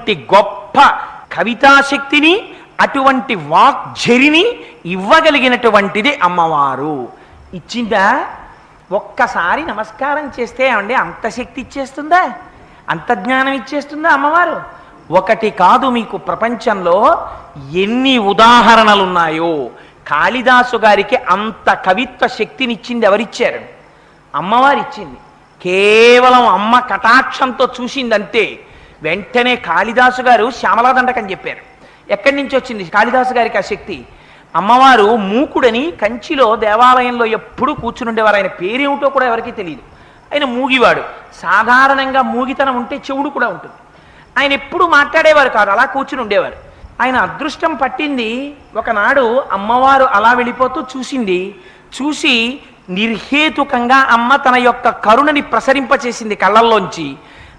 అటువంటి గొప్ప కవితాశక్తిని అటువంటి వాక్జరిని ఇవ్వగలిగినటువంటిది అమ్మవారు. ఇచ్చిందా? ఒక్కసారి నమస్కారం చేస్తే ఏమండి అంత శక్తి ఇచ్చేస్తుందా? అంత జ్ఞానం ఇచ్చేస్తుందా అమ్మవారు? ఒకటి కాదు మీకు ప్రపంచంలో ఎన్ని ఉదాహరణలు ఉన్నాయో కాళిదాసు గారికి అంత కవిత్వ శక్తినిచ్చింది ఎవరిచ్చారు? అమ్మవారు ఇచ్చింది కేవలం అమ్మ కటాక్షంతో చూసిందంతే. వెంటనే కాళిదాసు గారు శ్యామలాదండకని చెప్పారు. ఎక్కడి నుంచి వచ్చింది కాళిదాసు గారికి ఆ శక్తి? అమ్మవారు మూకుడని కంచిలో దేవాలయంలో ఎప్పుడూ కూర్చుని ఉండేవారు. ఆయన పేరేమిటో కూడా ఎవరికీ తెలియదు ఆయన మూగివాడు. సాధారణంగా మూగితనం ఉంటే చెవుడు కూడా ఉంటుంది. ఆయన ఎప్పుడు మాట్లాడేవారు కాదు అలా కూర్చుని ఉండేవారు. ఆయన అదృష్టం పట్టింది ఒకనాడు అమ్మవారు అలా వెళ్ళిపోతూ చూసింది. చూసి నిర్హేతుకంగా అమ్మ తన యొక్క కరుణని ప్రసరింపచేసింది కళ్ళల్లోంచి.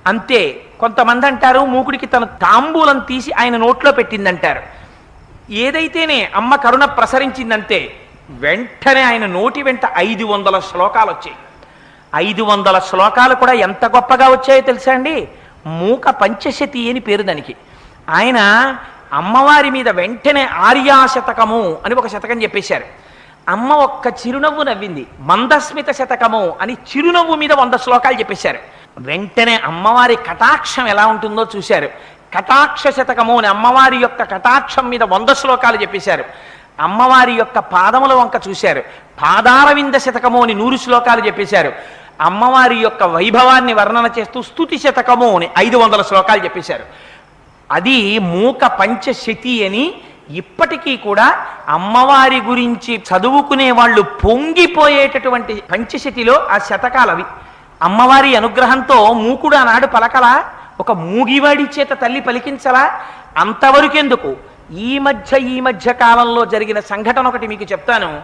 అంతే కొంతమంది అంటారు మూకుడికి తన తాంబూలం తీసి ఆయన నోట్లో పెట్టిందంటారు. ఏదైతేనే అమ్మ కరుణ ప్రసరించిందంతే వెంటనే ఆయన నోటి వెంట ఐదు వందల శ్లోకాలు వచ్చాయి ఐదు వందల శ్లోకాలు కూడా ఎంత గొప్పగా వచ్చాయో తెలుసా అండి? మూక పంచశతి అని పేరు దానికి. ఆయన అమ్మవారి మీద వెంటనే ఆర్యాశతకము అని ఒక శతకం చెప్పేశారు. అమ్మ ఒక్క చిరునవ్వు నవ్వింది. మందస్మిత శతకము అని చిరునవ్వు మీద వంద శ్లోకాలు చెప్పేశారు. వెంటనే అమ్మవారి కటాక్షం ఎలా ఉంటుందో చూశారు. కటాక్ష శతకము అని అమ్మవారి యొక్క కటాక్షం మీద వంద శ్లోకాలు చెప్పేశారు. అమ్మవారి యొక్క పాదముల వంక చూశారు. పాదారవింద శతకము అని నూరు శ్లోకాలు చెప్పేశారు. అమ్మవారి యొక్క వైభవాన్ని వర్ణన చేస్తూ స్థుతి శతకము అని ఐదు వందల శ్లోకాలు చెప్పేశారు. అది మూక పంచశతి అని ఇప్పటికీ కూడా అమ్మవారి గురించి చదువుకునే వాళ్ళు పొంగిపోయేటటువంటి పంచశతిలో ఆ శతకాలు అవి అమ్మవారి అనుగ్రహంతో మూకుడు ఆనాడు పలకలా ఒక మూగివాడి చేత తల్లి పలికించలా. అంతవరకెందుకు? ఈ మధ్య ఈ మధ్య కాలంలో జరిగిన సంఘటన ఒకటి మీకు చెప్తాను.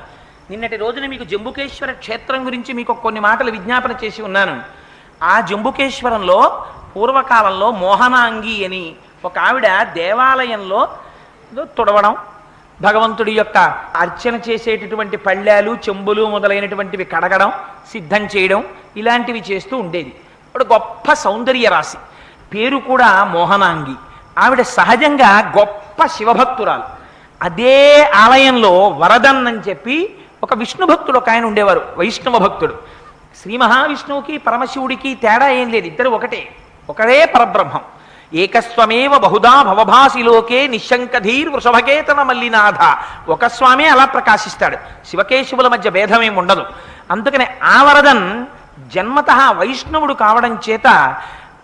నిన్నటి రోజున మీకు జంబుకేశ్వర క్షేత్రం గురించి మీకు కొన్ని మాటలు విజ్ఞాపన చేసి ఉన్నాను. ఆ జంబుకేశ్వరంలో పూర్వకాలంలో మోహనాంగి అని ఒక ఆవిడ దేవాలయంలో తుడవడం భగవంతుడి యొక్క అర్చన చేసేటటువంటి పళ్ళాలు చెంబులు మొదలైనటువంటివి కడగడం సిద్ధం చేయడం ఇలాంటివి చేస్తూ ఉండేది. ఇప్పుడు గొప్ప సౌందర్య రాశి. పేరు కూడా మోహనాంగి. ఆవిడ సహజంగా గొప్ప శివభక్తురాలు. అదే ఆలయంలో వరదన్ అని చెప్పి ఒక విష్ణు భక్తుడు ఒక ఆయన ఉండేవారు వైష్ణవ భక్తుడు. శ్రీ మహావిష్ణువుకి పరమశివుడికి తేడా ఏం లేదు ఇద్దరు ఒకటే. ఒకరే పరబ్రహ్మం. ఏకస్వమేవ బహుదా భవభాసిలోకే నిశంకధీర్ వృషభకేతన మల్లినాథ ఒక స్వామి అలా ప్రకాశిస్తాడు. శివకేశవుల మధ్య భేదమేమి ఉండదు. అందుకనే ఆ జన్మత వైష్ణవుడు కావడం చేత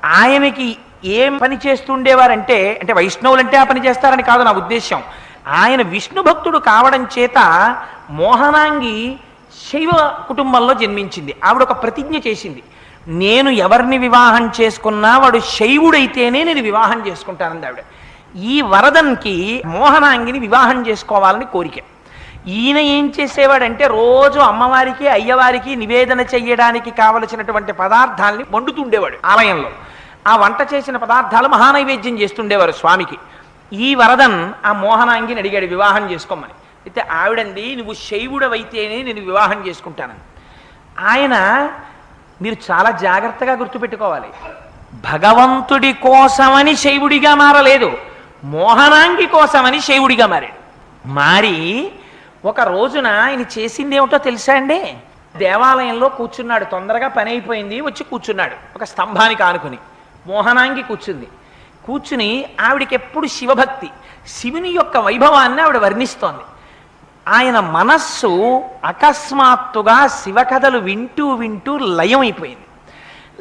ఆయనకి ఏం పని చేస్తుండేవారంటే అంటే వైష్ణవులంటే ఆ పని చేస్తారని కాదు నా ఉద్దేశం ఆయన విష్ణు భక్తుడు కావడం చేత మోహనాంగి శైవ కుటుంబంలో జన్మించింది. ఆవిడ ఒక ప్రతిజ్ఞ చేసింది. నేను ఎవరిని వివాహం చేసుకున్నా వాడు శైవుడైతేనే నేను వివాహం చేసుకుంటానంది ఆవిడ. ఈ వరదన్కి మోహనాంగిని వివాహం చేసుకోవాలని కోరిక. ఈయన ఏం చేసేవాడంటే రోజు అమ్మవారికి అయ్యవారికి నివేదన చెయ్యడానికి కావలసినటువంటి పదార్థాలని వండుతుండేవాడు ఆలయంలో. ఆ వంట చేసిన పదార్థాలు మహానైవేద్యం చేస్తుండేవారు స్వామికి. ఈ వరదన్ ఆ మోహనాంగిని అడిగాడు వివాహం చేసుకోమని. అయితే ఆవిడంది నువ్వు శైవుడవైతేనే నేను వివాహం చేసుకుంటానని. ఆయన మీరు చాలా జాగ్రత్తగా గుర్తుపెట్టుకోవాలి. భగవంతుడి కోసమని శైవుడిగా మారలేదు. మోహనాంగి కోసమని శైవుడిగా మారాడు. మారి ఒక రోజున ఆయన చేసింది ఏమిటో తెలుసా అండి? దేవాలయంలో కూర్చున్నాడు. తొందరగా పని అయిపోయింది వచ్చి కూర్చున్నాడు. ఒక స్తంభానికి ఆనుకుని మోహనాంగి కూర్చుంది. కూర్చుని ఆవిడకి ఎప్పుడు శివభక్తి శివుని యొక్క వైభవాన్ని ఆవిడ వర్ణిస్తోంది. ఆయన మనస్సు అకస్మాత్తుగా శివకథలు వింటూ వింటూ లయమైపోయింది.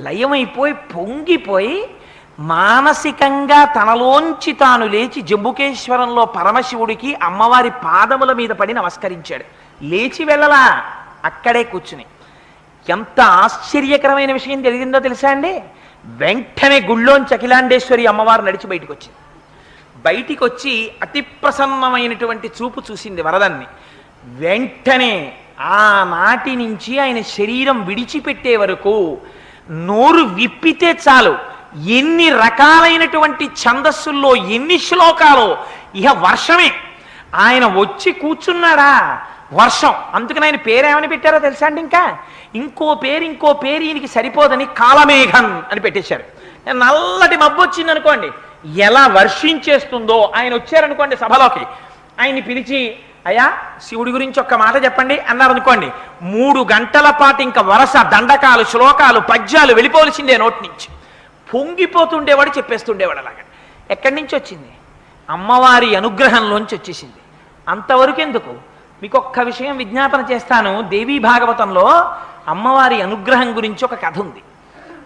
లయమైపోయి పొంగిపోయి మానసికంగా తనలోంచి తాను లేచి జంబుకేశ్వరంలో పరమశివుడికి అమ్మవారి పాదముల మీద పడి నమస్కరించాడు. లేచి వెళ్ళలా అక్కడే కూర్చుని. ఎంత ఆశ్చర్యకరమైన విషయం జరిగిందో తెలుసా అండి? వెంటనే గుళ్ళోంచి చకిలాండేశ్వరి అమ్మవారు నడిచి బయటకు వచ్చింది బయటికి వచ్చి అతి ప్రసన్నమైనటువంటి చూపు చూసింది వరదన్ని. వెంటనే ఆనాటి నుంచి ఆయన శరీరం విడిచిపెట్టే వరకు నోరు విప్పితే చాలు. ఎన్ని రకాలైనటువంటి ఛందస్సుల్లో ఎన్ని శ్లోకాలు ఇహ వర్షమే. ఆయన వచ్చి కూర్చున్నాడా? వర్షం. అందుకని ఆయన పేరేమని పెట్టారో తెలుసా అండి ఇంకా? ఇంకో పేరు ఇంకో పేరు ఈయనకి సరిపోదని కాలమేఘన్ అని పెట్టేశారు. నల్లటి మబ్బు వచ్చింది అనుకోండి ఎలా వర్షించేస్తుందో ఆయన వచ్చారనుకోండి సభలోకి. ఆయన్ని పిలిచి అయ్యా శివుడి గురించి ఒక్క మాట చెప్పండి అన్నారు అనుకోండి. మూడు గంటల పాటు ఇంకా వరస దండకాలు శ్లోకాలు పద్యాలు వెళ్ళిపోవలసిందే నోటి నుంచి. పొంగిపోతుండేవాడు చెప్పేస్తుండేవాడు అలాగా. ఎక్కడి నుంచి వచ్చింది? అమ్మవారి అనుగ్రహంలోంచి వచ్చేసింది. అంతవరకు ఎందుకు? మీకు ఒక్క విషయం విజ్ఞాపన చేస్తాను. దేవీ భాగవతంలో అమ్మవారి అనుగ్రహం గురించి ఒక కథ ఉంది.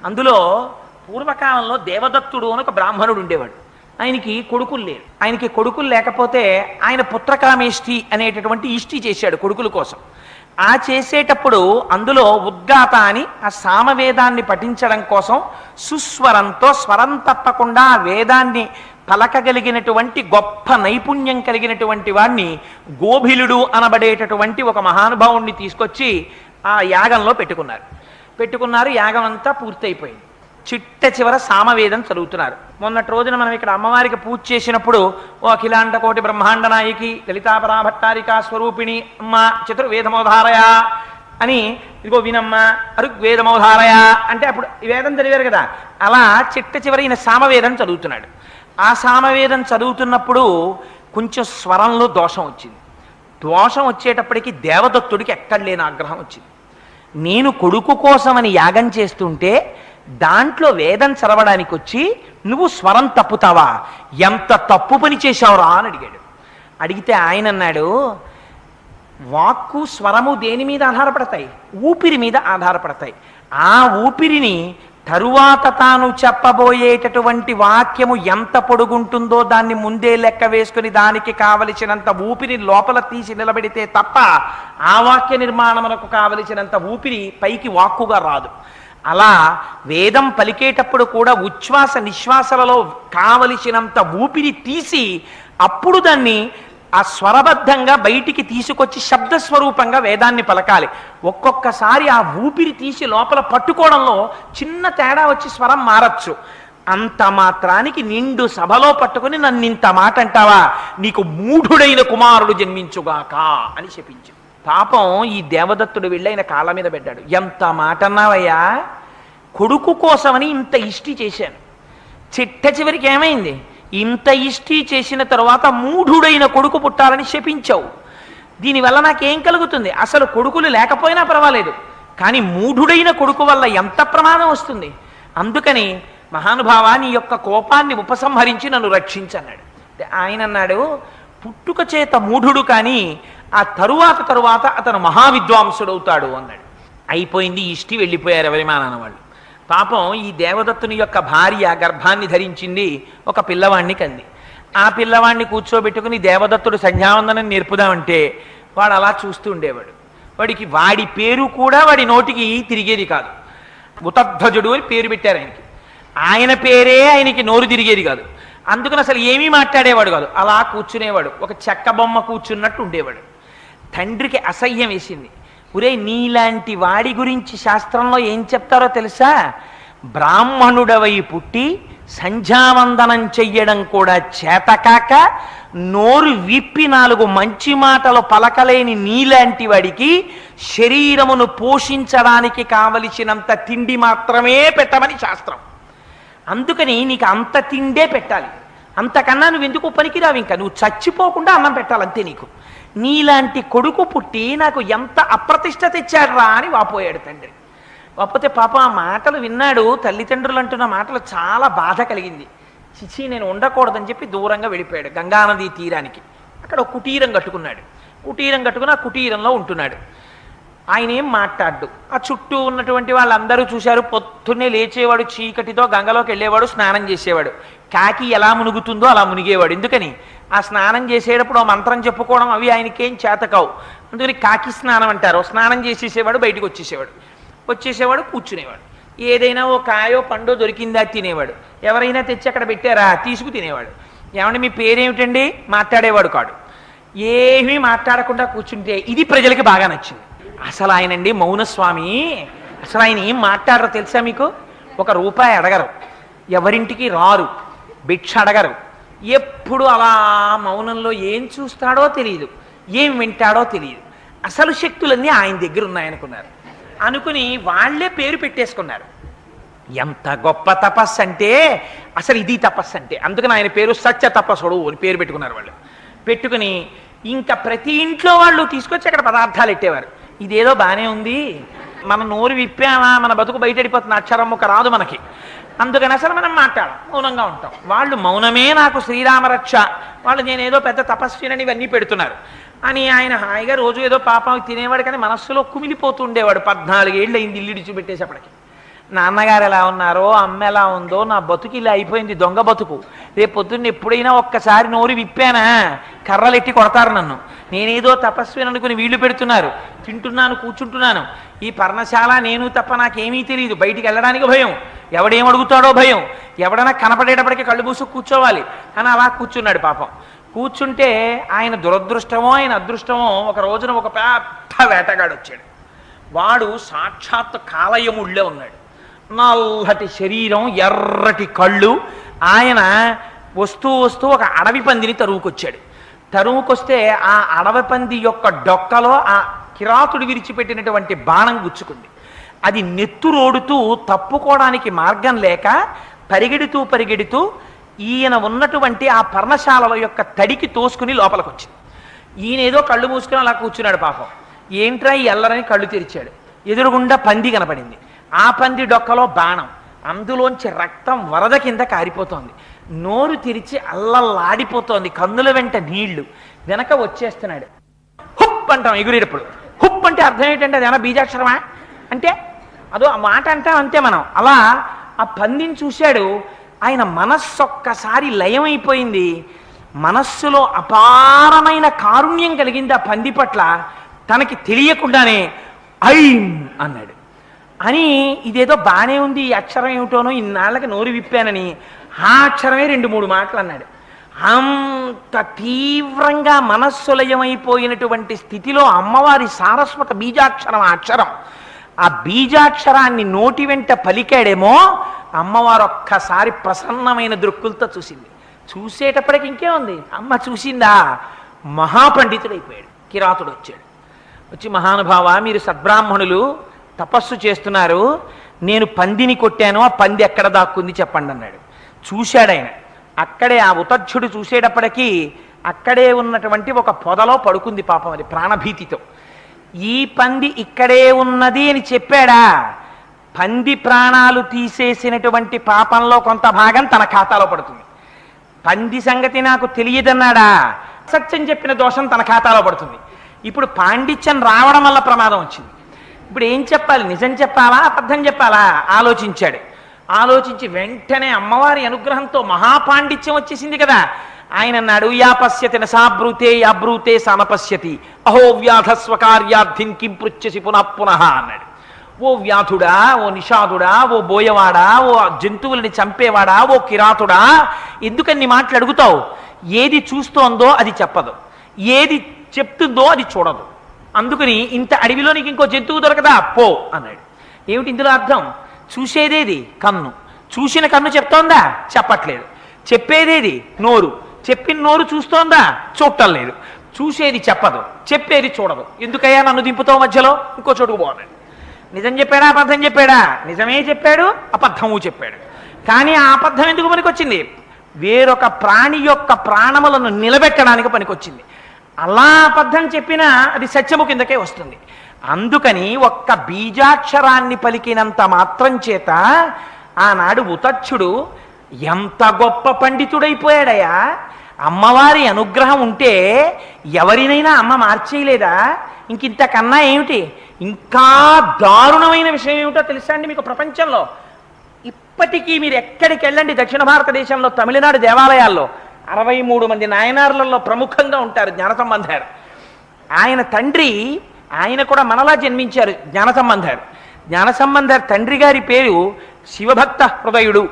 అందులో పూర్వకాలంలో దేవదత్తుడు అని ఒక బ్రాహ్మణుడు ఉండేవాడు. ఆయనకి కొడుకులు లేరు. ఆయనకి కొడుకులు లేకపోతే ఆయన పుత్రకామేష్టి అనేటటువంటి ఇష్టి చేశాడు కొడుకుల కోసం. ఆ చేసేటప్పుడు అందులో ఉద్గాత అని ఆ సామవేదాన్ని పఠించడం కోసం సుస్వరంతో స్వరం తప్పకుండా ఆ వేదాన్ని పలకగలిగినటువంటి గొప్ప నైపుణ్యం కలిగినటువంటి వాడిని గోభిలుడు అనబడేటటువంటి ఒక మహానుభావుణ్ణి తీసుకొచ్చి ఆ యాగంలో పెట్టుకున్నారు. పెట్టుకున్నారు యాగం అంతా పూర్తయిపోయింది. చిట్ట చివర సామవేదం చదువుతున్నారు. మొన్నటి రోజున మనం ఇక్కడ అమ్మవారికి పూజ చేసినప్పుడు ఓ అఖిలాండ కోటి బ్రహ్మాండ నాయకి లలితాపరా భట్టారికా స్వరూపిణి అమ్మ చతుర్వేదమోధారయ అని ఇదిగో వినమ్మ అరుగ్వేదమోధారయ అంటే అప్పుడు వేదం చదివారు కదా. అలా చిట్ట చివరి ఈయన సామవేదం చదువుతున్నాడు. ఆ సామవేదం చదువుతున్నప్పుడు కొంచెం స్వరంలో దోషం వచ్చింది. దోషం వచ్చేటప్పటికి దేవదత్తుడికి ఎక్కడ లేని ఆగ్రహం వచ్చింది. నేను కొడుకు కోసమని యాగం చేస్తుంటే దాంట్లో వేదం చదవడానికి వచ్చి నువ్వు స్వరం తప్పుతావా? ఎంత తప్పు పని చేశావురా అని అడిగాడు. అడిగితే ఆయన అన్నాడు వాక్కు స్వరము దేని మీద ఆధారపడతాయి? ఊపిరి మీద ఆధారపడతాయి. ఆ ఊపిరిని తరువాత తాను చెప్పబోయేటటువంటి వాక్యము ఎంత పొడుగుంటుందో దాన్ని ముందే లెక్క వేసుకుని దానికి కావలసినంత ఊపిరి లోపల తీసి నిలబెడితే తప్ప ఆ వాక్య నిర్మాణమునకు కావలసినంత ఊపిరి పైకి వాక్కుగా రాదు. అలా వేదం పలికేటప్పుడు కూడా ఉచ్ఛ్వాస నిశ్వాసలలో కావలసినంత ఊపిరి తీసి అప్పుడు దాన్ని ఆ స్వరబద్ధంగా బయటికి తీసుకొచ్చి శబ్ద స్వరూపంగా వేదాన్ని పలకాలి. ఒక్కొక్కసారి ఆ ఊపిరి తీసి లోపల పట్టుకోవడంలో చిన్న తేడా వచ్చి స్వరం మారచ్చు. అంత మాత్రానికి నిండు సభలో పట్టుకుని నన్ను ఇంత మాట అంటావా నీకు మూఢుడైన కుమారుడు జన్మించుగాక అని చెప్పించు పాపం ఈ దేవదత్తుడు వెళ్ళి ఆయన కాళ్ళ మీద పెట్టాడు. ఎంత మాట అన్నావయ్యా? కొడుకు కోసమని ఇంత ఇష్టి చేశాను. చిట్ట చివరికి ఏమైంది? ఇంత ఇష్టి చేసిన తర్వాత మూఢుడైన కొడుకు పుట్టాలని శపించావు. దీనివల్ల నాకేం కలుగుతుంది? అసలు కొడుకులు లేకపోయినా పర్వాలేదు. కానీ మూఢుడైన కొడుకు వల్ల ఎంత ప్రమాదం వస్తుంది? అందుకని మహానుభావ నీ యొక్క కోపాన్ని ఉపసంహరించి నన్ను రక్షించన్నాడు. ఆయన అన్నాడు పుట్టుక చేత మూఢుడు కానీ ఆ తరువాత తరువాత అతను మహావిద్వాంసుడవుతాడు అన్నాడు. అయిపోయింది ఇష్టి వెళ్ళిపోయారు ఎవరి వాళ్ళు. పాపం ఈ దేవదత్తుని యొక్క భార్య గర్భాన్ని ధరించింది ఒక పిల్లవాణ్ణి కంది. ఆ పిల్లవాణ్ణి కూర్చోబెట్టుకుని దేవదత్తుడు సంధ్యావందనం నేర్పుదామంటే వాడు అలా చూస్తూ ఉండేవాడు. వాడికి వాడి పేరు కూడా వాడి నోటికి తిరిగేది కాదు. ఉతధ్వజుడు అని పేరు పెట్టారు ఆయనకి. ఆయన పేరే ఆయనకి నోరు తిరిగేది కాదు. అందుకని అసలు ఏమీ మాట్లాడేవాడు కాదు. అలా కూర్చునేవాడు. ఒక చెక్క బొమ్మ కూర్చున్నట్టు ఉండేవాడు. తండ్రికి అసహ్యం వేసింది. ఒరే నీలాంటి వాడి గురించి శాస్త్రంలో ఏం చెప్తారో తెలుసా? బ్రాహ్మణుడవై పుట్టి సంధ్యావందనం చెయ్యడం కూడా చేతకాక నోరు విప్పి నాలుగు మంచి మాటలు పలకలేని నీలాంటి వాడికి శరీరమును పోషించడానికి కావలసినంత తిండి మాత్రమే పెట్టమని శాస్త్రం. అందుకని నీకు అంత తిండే పెట్టాలి. అంతకన్నా నువ్వు ఎందుకు పనికిరావు ఇంకా? నువ్వు చచ్చిపోకుండా అన్నం పెట్టాలి అంతే నీకు. నీలాంటి కొడుకు పుట్టి నాకు ఎంత అప్రతిష్ట తెచ్చాడ్రా అని వాపోయాడు తండ్రి. కాకపోతే పాప ఆ మాటలు విన్నాడు తల్లిదండ్రులు అంటున్న మాటలు చాలా బాధ కలిగింది. చిచి నేను ఉండకూడదని చెప్పి దూరంగా వెళ్ళిపోయాడు గంగానది తీరానికి. అక్కడ కుటీరం కట్టుకున్నాడు. కుటీరం కట్టుకుని ఆ కుటీరంలో ఉంటున్నాడు. ఆయన ఏం మాట్లాడు ఆ చుట్టూ ఉన్నటువంటి వాళ్ళందరూ చూశారు పొద్దున్నే లేచేవాడు చీకటితో గంగలోకి వెళ్ళేవాడు స్నానం చేసేవాడు. కాకి ఎలా మునుగుతుందో అలా మునిగేవాడు. ఎందుకని? ఆ స్నానం చేసేటప్పుడు ఆ మంత్రం చెప్పుకోవడం అవి ఆయనకేం చేతకావు. అందుకని కాకి స్నానం అంటారు. స్నానం చేసేసేవాడు బయటకు వచ్చేసేవాడు. వచ్చేసేవాడు కూర్చునేవాడు. ఏదైనా ఓ కాయో పండో దొరికిందా తినేవాడు. ఎవరైనా తెచ్చి అక్కడ పెట్టారా? తీసుకు తినేవాడు. ఏమంటే మీ పేరేమిటండి? మాట్లాడేవాడు కాడు. ఏమీ మాట్లాడకుండా కూర్చుంటే ఇది ప్రజలకి బాగా నచ్చింది. అసలు ఆయనండి మౌనస్వామి. అసలు ఆయన ఏం మాట్లాడరు తెలుసా మీకు? ఒక రూపాయి అడగరు. ఎవరింటికి రారు. భిక్ష అడగరు. ఎప్పుడు అలా మౌనంలో ఏం చూస్తాడో తెలియదు ఏం వింటాడో తెలియదు అసలు శక్తులన్నీ ఆయన దగ్గర ఉన్నాయనుకున్నారు. అనుకుని వాళ్ళే పేరు పెట్టేసుకున్నారు. ఎంత గొప్ప తపస్సు అంటే అసలు ఇది తపస్సు అంటే. అందుకని ఆయన పేరు సత్య తపస్సుడు అని పేరు పెట్టుకున్నారు వాళ్ళు. పెట్టుకుని ఇంకా ప్రతి ఇంట్లో వాళ్ళు తీసుకొచ్చి అక్కడ పదార్థాలు పెట్టేవారు. ఇదేదో బాగానే ఉంది. మన నోరు విప్పామా? మన బతుకు బయటడిపోతుంది అక్షరం ముక్క రాదు మనకి. అందుకని అసలు మనం మాట్లాడం మౌనంగా ఉంటాం. వాళ్ళు మౌనమే నాకు శ్రీరామరక్ష వాళ్ళు నేనేదో పెద్ద తపస్వినని ఇవన్నీ పెడుతున్నారు. అని ఆయన హాయిగా రోజు ఏదో పాపం తినేవాడు కానీ మనస్సులో కుమిలిపోతుండేవాడు. పద్నాలుగేళ్ళు అయింది ఇల్లు ఇడిచిపెట్టేసేపటికి నాన్నగారు ఎలా ఉన్నారో అమ్మ ఎలా ఉందో నా బతుకు ఇలా అయిపోయింది. దొంగ బతుకు. రేపు పొద్దున్న ఎప్పుడైనా ఒక్కసారి నోరు విప్పానా? కర్రలెట్టి కొడతారు నన్ను. నేనేదో తపస్విని అనుకుని వీళ్ళు పెడుతున్నారు. తింటున్నాను కూర్చుంటున్నాను. ఈ పర్ణశాల నేను తప్ప నాకేమీ తెలియదు బయటికి వెళ్ళడానికి భయం. ఎవడేం అడుగుతాడో భయం. ఎవడన్నా కనపడేటప్పటికి కళ్ళు మూసు కూర్చోవాలి. అని అలా కూర్చున్నాడు పాపం. కూర్చుంటే ఆయన దురదృష్టమో ఆయన అదృష్టమో ఒక రోజున ఒక పెద్ద వేటగాడు వచ్చాడు వాడు సాక్షాత్ కాలయముళ్ళే ఉన్నాడు. నల్లటి శరీరం ఎర్రటి కళ్ళు. ఆయన వస్తూ వస్తూ ఒక అడవి పందిని తరువుకొచ్చాడు. తరువుకొస్తే ఆ అడవి పంది యొక్క డొక్కలో ఆ కిరాతుడు విరిచిపెట్టినటువంటి బాణం గుచ్చుకుంది. అది నెత్తురోడుతూ తప్పుకోవడానికి మార్గం లేక పరిగెడుతూ పరిగెడుతూ ఈయన ఉన్నటువంటి ఆ పర్ణశాలల యొక్క తడికి తోసుకుని లోపలికి వచ్చింది ఈయన ఏదో కళ్ళు మూసుకుని అలా కూర్చున్నాడు పాపం. ఏంట్రా ఈ ఎల్లరని కళ్ళు తెరిచాడు. ఎదురుగుండా పంది కనపడింది. ఆ పంది డొక్కలో బాణం. అందులోంచి రక్తం వరద కింద కారిపోతోంది. నోరు తెరిచి అల్లల్లాడిపోతోంది. కన్నుల వెంట నీళ్ళు. వెనక వచ్చేస్తున్నాడు. హుప్ అంటాం ఎగురేటప్పుడు. హుప్ అంటే అర్థం ఏంటంటే అది ఏమైనా బీజాక్షరమా? అంటే అదో ఆ మాట అంటాం అంతే మనం. అలా ఆ పందిని చూశాడు. ఆయన మనస్సు ఒక్కసారి లయమైపోయింది. మనస్సులో అపారమైన కారుణ్యం కలిగింది ఆ పంది పట్ల. తనకి తెలియకుండానే ఐం అన్నాడు. అని ఇదేదో బాగానే ఉంది ఈ అక్షరం ఏమిటోనో ఇన్నాళ్ళకి నోరు విప్పానని. ఆ అక్షరమే రెండు మూడు మాటలు అన్నాడు. అంత తీవ్రంగా మనస్సులయమైపోయినటువంటి స్థితిలో అమ్మవారి సారస్వత బీజాక్షరం ఆ అక్షరం. ఆ బీజాక్షరాన్ని నోటి వెంట పలికాడేమో అమ్మవారు ఒక్కసారి ప్రసన్నమైన దృక్కులతో చూసింది. చూసేటప్పటికి ఇంకే ఉంది అమ్మ చూసిందా? మహాపండితుడైపోయాడు కిరాతుడు వచ్చాడు వచ్చి మహానుభావ మీరు సద్బ్రాహ్మణులు తపస్సు చేస్తున్నారు నేను పందిని కొట్టాను ఆ పంది ఎక్కడ దాక్కుంది చెప్పండి అన్నాడు. చూశాడు ఆయన అక్కడే ఆ ఉతధ్యుడు చూసేటప్పటికీ అక్కడే ఉన్నటువంటి ఒక పొదలో పడుకుంది పాపం అది ప్రాణభీతితో. ఈ పంది ఇక్కడే ఉన్నది అని చెప్పాడా? పంది ప్రాణాలు తీసేసినటువంటి పాపంలో కొంత భాగం తన ఖాతాలో పడుతుంది. పంది సంగతి నాకు తెలియదన్నాడా? సత్యం చెప్పిన దోషం తన ఖాతాలో పడుతుంది. ఇప్పుడు పాండిత్యం రావడం వల్ల ప్రమాదం వచ్చింది. ఇప్పుడు ఏం చెప్పాలి? నిజం చెప్పాలా? అబద్ధం చెప్పాలా? ఆలోచించాడు. ఆలోచించి వెంటనే అమ్మవారి అనుగ్రహంతో మహాపాండిత్యం వచ్చేసింది కదా. ఆయన అన్నాడు యా పశ్యతి నసాబ్రూతే యాబ్రూతే సానపశ్యతి అహో వ్యాధ స్వకార్యార్థిన్ కిం పృచ్చసి పునః పునః అన్నాడు. ఓ వ్యాధుడా ఓ నిషాదుడా ఓ బోయవాడా ఓ జంతువులని చంపేవాడా ఓ కిరాతుడా? ఎందుకన్ని మాటలు అడుగుతావు? ఏది చూస్తోందో అది చెప్పదు. ఏది చెప్తుందో అది చూడదు. అందుకని ఇంత అడవిలో నీకు ఇంకో జంతువు దొరకదా? పో అన్నాడు. ఏమిటి ఇందులో అర్థం? చూసేదేది కన్ను. చూసిన కన్ను చెప్తోందా? చెప్పట్లేదు. చెప్పేదేది? నోరు. చెప్పిన నోరు చూస్తోందా? చూడటం లేదు. చూసేది చెప్పదు. చెప్పేది చూడదు. ఎందుకయ్యా నన్ను దింపుతావు మధ్యలో? ఇంకో చోటుకు పోవాలి నిజం చెప్పాడా? అబద్ధం చెప్పాడా? నిజమే చెప్పాడు అబద్ధము చెప్పాడు. కానీ ఆ అబద్ధం ఎందుకు పనికొచ్చింది? వేరొక ప్రాణి యొక్క ప్రాణములను నిలబెట్టడానికి పనికొచ్చింది. అలా అబద్ధం చెప్పినా అది సత్యము కిందకే వస్తుంది. అందుకని ఒక్క బీజాక్షరాన్ని పలికినంత మాత్రం చేత ఆనాడు ఉతచ్చుడు ఎంత గొప్ప పండితుడైపోయాడయా అమ్మవారి అనుగ్రహం ఉంటే ఎవరినైనా అమ్మ మార్చేయలేదా? ఇంకింతకన్నా ఏమిటి? ఇంకా దారుణమైన విషయం ఏమిటో తెలుసా అండి మీకు ప్రపంచంలో? ఇప్పటికీ మీరు ఎక్కడికి వెళ్ళండి దక్షిణ భారతదేశంలో తమిళనాడు దేవాలయాల్లో? అరవై మూడు మంది నాయనార్లలో ప్రముఖంగా ఉంటారు జ్ఞానసంబంధారు ఆయన తండ్రి ఆయన కూడా మనలా జన్మించారు జ్ఞాన సంబంధారు జ్ఞాన తండ్రి గారి పేరు శివభక్త హృదయుడు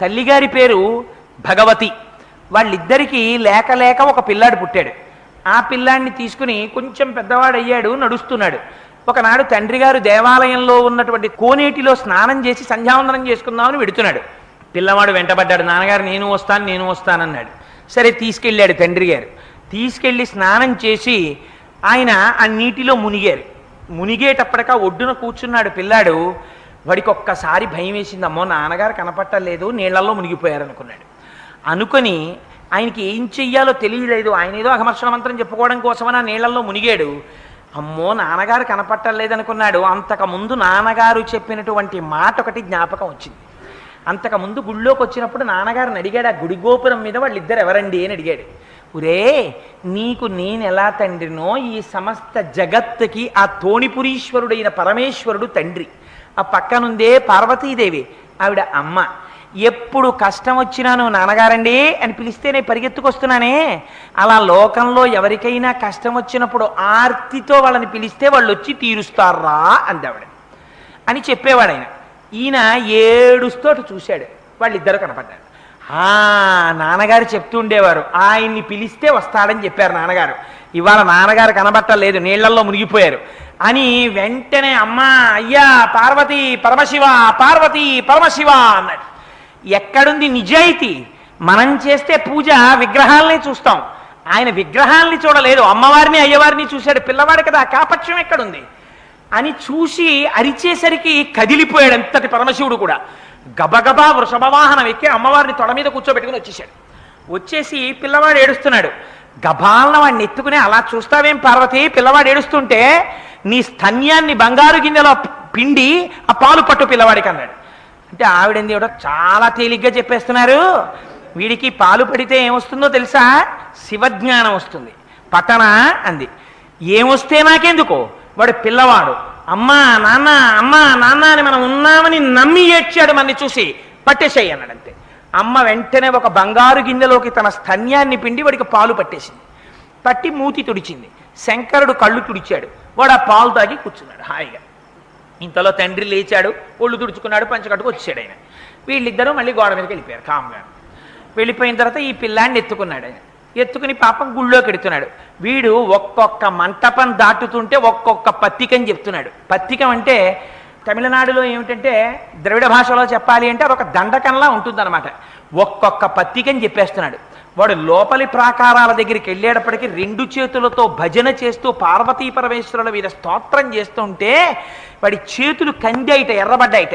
తల్లిగారి పేరు భగవతి. వాళ్ళిద్దరికీ లేక లేక ఒక పిల్లాడు పుట్టాడు. ఆ పిల్లాడిని తీసుకుని కొంచెం పెద్దవాడు అయ్యాడు నడుస్తున్నాడు. ఒకనాడు తండ్రి గారు దేవాలయంలో ఉన్నటువంటి కోనేటిలో స్నానం చేసి సంధ్యావందనం చేసుకుందామని వెడుతున్నాడు పిల్లవాడు వెంటబడ్డాడు నాన్నగారు నేను వస్తాను నేను వస్తానన్నాడు. సరే తీసుకెళ్ళాడు తండ్రి గారు. తీసుకెళ్ళి స్నానం చేసి ఆయన ఆ నీటిలో మునిగారు. మునిగేటప్పటికా ఒడ్డున కూర్చున్నాడు పిల్లాడు. వాడికి ఒక్కసారి భయం వేసింది అమ్మో నాన్నగారు కనపట్టలేదు నీళ్ళలో మునిగిపోయారు అనుకున్నాడు అనుకొని ఆయనకి ఏం చెయ్యాలో తెలియలేదు. ఆయన ఏదో అఘమర్షణ మంత్రం చెప్పుకోవడం కోసమని ఆ నీళ్ళలో మునిగాడు. అమ్మో నాన్నగారు కనపట్టలేదు అనుకున్నాడు అంతకుముందు నాన్నగారు చెప్పినటువంటి మాట ఒకటి జ్ఞాపకం వచ్చింది. అంతకుముందు గుళ్ళోకి వచ్చినప్పుడు నాన్నగారిని అడిగాడు ఆ గుడి గోపురం మీద వాళ్ళిద్దరు ఎవరండి? అని అడిగాడు. ఒరే నీకు నేను ఎలా తండ్రినో ఈ సమస్త జగత్తుకి ఆ తోణిపురీశ్వరుడైన పరమేశ్వరుడు తండ్రి. ఆ పక్కనుందే పార్వతీదేవి ఆవిడ అమ్మ. ఎప్పుడు కష్టం వచ్చినా నువ్వు నాన్నగారండి? అని పిలిస్తే నేను పరిగెత్తుకొస్తున్నానే. అలా లోకంలో ఎవరికైనా కష్టం వచ్చినప్పుడు ఆర్తితో వాళ్ళని పిలిస్తే వాళ్ళు వచ్చి తీరుస్తారా అందావిడ అని చెప్పేవాడు ఆయన ఈయన ఏడుస్తోటి చూశాడు. వాళ్ళిద్దరు కనపడ్డారు. ఆ నాన్నగారు చెప్తూ ఉండేవారు ఆయన్ని పిలిస్తే వస్తాడని చెప్పారు నాన్నగారు. ఇవాళ నాన్నగారు కనబట్టలేదు నీళ్ళల్లో మునిగిపోయారు. అని వెంటనే అమ్మా అయ్యా పార్వతి పరమశివ పార్వతి పరమశివ అన్నాడు. ఎక్కడుంది నిజాయితీ? మనం చేస్తే పూజ విగ్రహాలని చూస్తాం. ఆయన విగ్రహాల్ని చూడలేదు. అమ్మవారిని అయ్యవారిని చూశాడు. పిల్లవాడు కదా కాపక్షం ఎక్కడుంది? అని చూసి అరిచేసరికి కదిలిపోయాడు అంతటి పరమశివుడు కూడా. గబగబా వృషభవాహనం ఎక్కి అమ్మవారిని తొడ మీద కూర్చోబెట్టుకుని వచ్చేసాడు వచ్చేసి పిల్లవాడు ఏడుస్తున్నాడు. గబాలన వాడిని ఎత్తుకుని అలా చూస్తావేం పార్వతి? పిల్లవాడు ఏడుస్తుంటే నీ స్తన్యాన్ని బంగారు గిన్నెలో పిండి ఆ పాలు పట్టు పిల్లవాడికి అన్నాడు. అంటే ఆవిడంది కూడా చాలా తేలిగ్గా చెప్పేస్తున్నారు. వీడికి పాలు పడితే ఏమొస్తుందో తెలుసా? శివజ్ఞానం వస్తుంది. పట్టణ అంది. ఏమొస్తే నాకెందుకో? వాడు పిల్లవాడు. అమ్మా నాన్న అమ్మా నాన్న అని మనం ఉన్నామని నమ్మి ఏడ్చాడు మనని చూసి పట్టేసేయి అన్నాడు అంతే అమ్మ వెంటనే ఒక బంగారు గిన్నెలోకి తన స్తన్యాన్ని పిండి వాడికి పాలు పట్టేసింది. పట్టి మూతి తుడిచింది. శంకరుడు కళ్ళు తుడిచాడు. వాడు ఆ పాలు తాగి కూర్చున్నాడు. హాయిగా. ఇంతలో తండ్రి లేచాడు. ఒళ్ళు తుడుచుకున్నాడు. పంచకట్టుకు వచ్చాడు ఆయన. వీళ్ళిద్దరూ మళ్ళీ గోడ మీదకి వెళ్ళిపోయారు. కామ్గా. వెళ్ళిపోయిన తర్వాత ఈ పిల్లాన్ని ఎత్తుకున్నాడు ఆయన. ఎత్తుకుని పాపం గుళ్ళోకి ఎడుతున్నాడు వీడు ఒక్కొక్క మంటపం దాటుతుంటే ఒక్కొక్క పత్తికని చెప్తున్నాడు. పత్తికం అంటే తమిళనాడులో ఏమిటంటే ద్రవిడ భాషలో చెప్పాలి అంటే అదొక దండకంలా ఉంటుందన్నమాట. ఒక్కొక్క పత్తికని చెప్పేస్తున్నాడు. వాడు లోపలి ప్రాకారాల దగ్గరికి వెళ్ళేటప్పటికి రెండు చేతులతో భజన చేస్తూ పార్వతీ పరమేశ్వరుల మీద స్తోత్రం చేస్తుంటే వాడి చేతులు కంది కందైట ఎర్రబడ్డాయిట.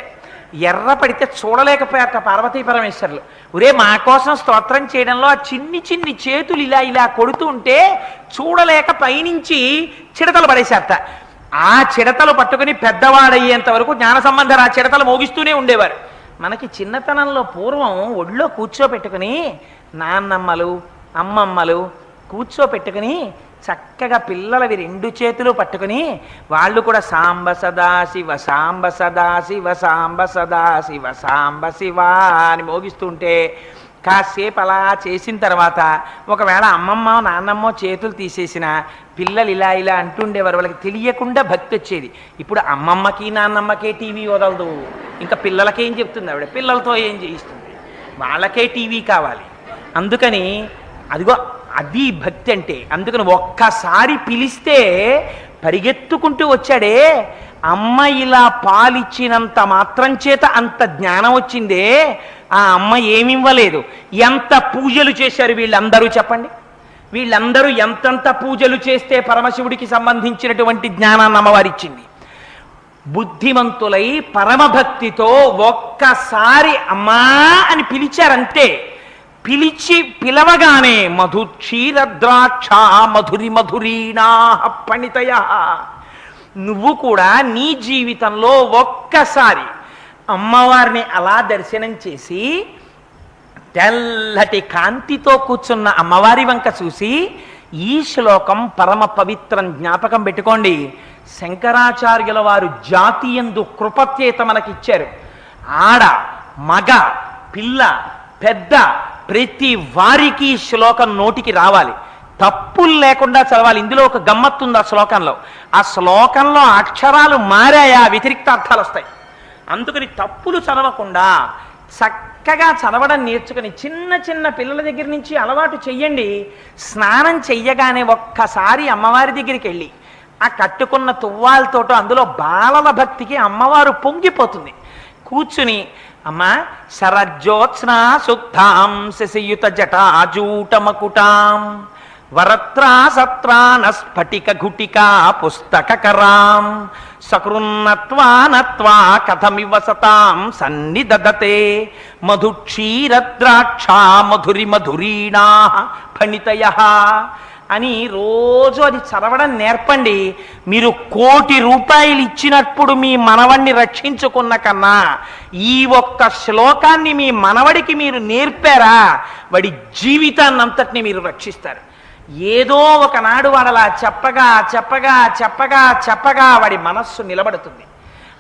ఎర్ర పడితే చూడలేకపోయారట పార్వతీ పరమేశ్వరులు. ఒరే మా కోసం స్తోత్రం చేయడంలో ఆ చిన్ని చిన్ని చేతులు ఇలా ఇలా కొడుతూ ఉంటే చూడలేక పైనుంచి చిడతలు పడేశారట. ఆ చిడతలు పట్టుకుని పెద్దవాడయ్యేంత వరకు జ్ఞాన సంబంధం ఆ చిడతలు మోగిస్తూనే ఉండేవారు. మనకి చిన్నతనంలో పూర్వం ఒళ్ళో కూర్చోపెట్టుకుని నాన్నమ్మలు అమ్మమ్మలు కూర్చోపెట్టుకుని చక్కగా పిల్లలవి రెండు చేతులు పట్టుకుని వాళ్ళు కూడా సాంబ సదాశివ సాంబ సదాశివ సాంబ సదాశివ సాంబ శివ అని మోగిస్తుంటే కాసేపు అలా చేసిన తర్వాత ఒకవేళ అమ్మమ్మ నాన్నమ్మ చేతులు తీసేసిన పిల్లలు ఇలా ఇలా అంటుండేవారు. వాళ్ళకి తెలియకుండా భక్తి వచ్చేది. ఇప్పుడు అమ్మమ్మకి నాన్నమ్మకే టీవీ వదలదు. ఇంకా పిల్లలకేం చెప్తుంది ఆవిడ? పిల్లలతో ఏం చేయిస్తుంది? వాళ్ళకే టీవీ కావాలి. అందుకని అదిగో అది భక్తి అంటే. అందుకని ఒక్కసారి పిలిస్తే పరిగెత్తుకుంటూ వచ్చాడే. అమ్మ ఇలా పాలిచ్చినంత మాత్రం చేత అంత జ్ఞానం వచ్చిందే. ఆ అమ్మ ఏమివ్వలేదు. ఎంత పూజలు చేశారు వీళ్ళందరూ చెప్పండి. వీళ్ళందరూ ఎంతంత పూజలు చేస్తే పరమశివుడికి సంబంధించినటువంటి జ్ఞానాన్ని అమ్మవారిచ్చింది. బుద్ధిమంతులై పరమభక్తితో ఒక్కసారి అమ్మా అని పిలిచారంతే పిలిచి పిలవగానే మధు క్షీరద్రాక్ష మధురి మధురీణా పణితయ. నువ్వు కూడా నీ జీవితంలో ఒక్కసారి అమ్మవారిని అలా దర్శనం చేసి తెల్లటి కాంతితో కూర్చున్న అమ్మవారి వంక చూసి ఈ శ్లోకం పరమ పవిత్రం జ్ఞాపకం పెట్టుకోండి. శంకరాచార్యుల వారు జాతీయందు కృపత్యేత మనకిచ్చారు. ఆడ మగ పిల్ల పెద్ద ప్రతి వారికి ఈ శ్లోకం నోటికి రావాలి. తప్పులు లేకుండా చదవాలి. ఇందులో ఒక గమ్మత్తుంది ఆ శ్లోకంలో. ఆ శ్లోకంలో అక్షరాలు మారాయా వ్యతిరిక్త అర్థాలు వస్తాయి. అందుకని తప్పులు చదవకుండా చక్కగా చదవడం నేర్చుకుని చిన్న చిన్న పిల్లల దగ్గర నుంచి అలవాటు చెయ్యండి. స్నానం చెయ్యగానే ఒక్కసారి అమ్మవారి దగ్గరికి వెళ్ళి ఆ కట్టుకున్న తువ్వాలతోటో అందులో బాలల భక్తికి అమ్మవారు పొంగిపోతుంది. కూర్చుని అమ్మా శరజ్యోత్స్నా శుద్ధాం శశియుత జటాజూటమకుటాం వరత్రా సత్రాన స్ఫటిక ఘుటికా పుస్తకరాం సకృన్నత్వానత్వా కథమివ సతాం సన్నిదదతే మధుక్షీరద్రాక్షా మధురి మధురీణా ఫణితయ అని రోజు అది చదవడం నేర్పండి. మీరు కోటి రూపాయలు ఇచ్చినప్పుడు మీ మనవణ్ణి రక్షించుకున్న కన్నా ఈ ఒక్క శ్లోకాన్ని మీ మనవడికి మీరు నేర్పారా? వాడి జీవితాన్ని అంతటిని మీరు రక్షిస్తారు. ఏదో ఒకనాడు వాడలా చెప్పగా చెప్పగా చెప్పగా చెప్పగా వాడి మనస్సు నిలబడుతుంది.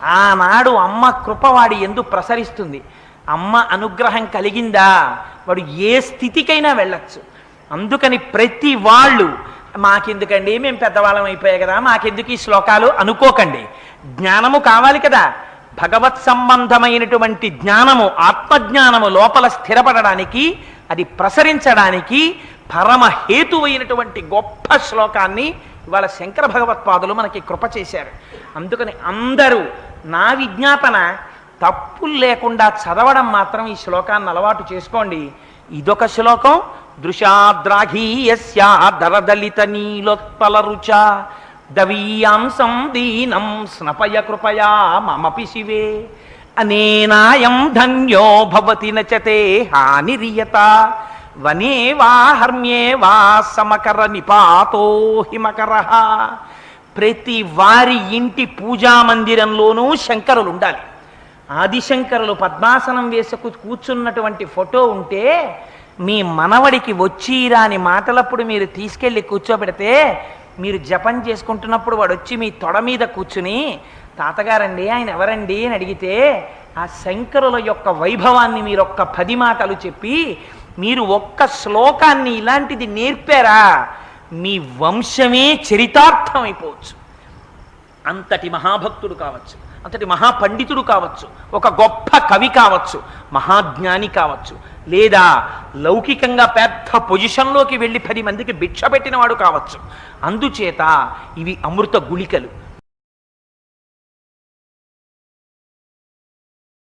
ఆనాడు అమ్మ కృప వాడి ఎందు ప్రసరిస్తుంది. అమ్మ అనుగ్రహం కలిగిందా? వాడు ఏ స్థితికైనా వెళ్ళచ్చు. అందుకని ప్రతి వాళ్ళు మాకెందుకండి? మేము పెద్దవాళ్ళం అయిపోయాయి కదా మాకెందుకు ఈ శ్లోకాలు? అనుకోకండి. జ్ఞానము కావాలి కదా. భగవత్ సంబంధమైనటువంటి జ్ఞానము ఆత్మజ్ఞానము లోపల స్థిరపడడానికి అది ప్రసరించడానికి పరమ హేతువైనటువంటి గొప్ప శ్లోకాన్ని ఇవాళ శంకర భగవత్పాదులు మనకి కృప చేశారు. అందుకని అందరూ నా విజ్ఞాపన తప్పులు లేకుండా చదవడం మాత్రం ఈ శ్లోకాన్ని అలవాటు చేసుకోండి. ఇదొక శ్లోకం దృశాద్రాఘీయస్యా నీలోత్పల రుచ. దవీయాంసం దీనం స్నపయ కృపయా మమపి శివే. అనేనాయం ధన్యో భవతి నచతే హానిరియత. వనే వా హర్మ్యే వా సమకర నిపాతో హిమకర. ప్రతి వారి ఇంటి పూజా మందిరంలోనూ శంకరులు ఉండాలి ఆదిశంకరులు పద్మాసనం వేసుకు కూర్చున్నటువంటి ఫోటో ఉంటే మీ మనవడికి వచ్చిరాని మాటలప్పుడు మీరు తీసుకెళ్ళి కూర్చోబెడితే మీరు జపం చేసుకుంటున్నప్పుడు వాడు వచ్చి మీ తొడ మీద కూర్చుని తాతగారండి ఆయన ఎవరండి? అని అడిగితే ఆ శంకరుల యొక్క వైభవాన్ని మీరు ఒక్క పది మాటలు చెప్పి మీరు ఒక్క శ్లోకాన్ని ఇలాంటిది నేర్పారా? మీ వంశమే చరితార్థం అయిపోవచ్చు అంతటి మహాభక్తుడు కావచ్చు అంతటి మహాపండితుడు కావచ్చు ఒక గొప్ప కవి కావచ్చు మహాజ్ఞాని కావచ్చు లేదా లౌకికంగా పెద్ద పొజిషన్లోకి వెళ్ళి పది మందికి భిక్ష పెట్టినవాడు కావచ్చు. అందుచేత ఇవి అమృత గుళికలు.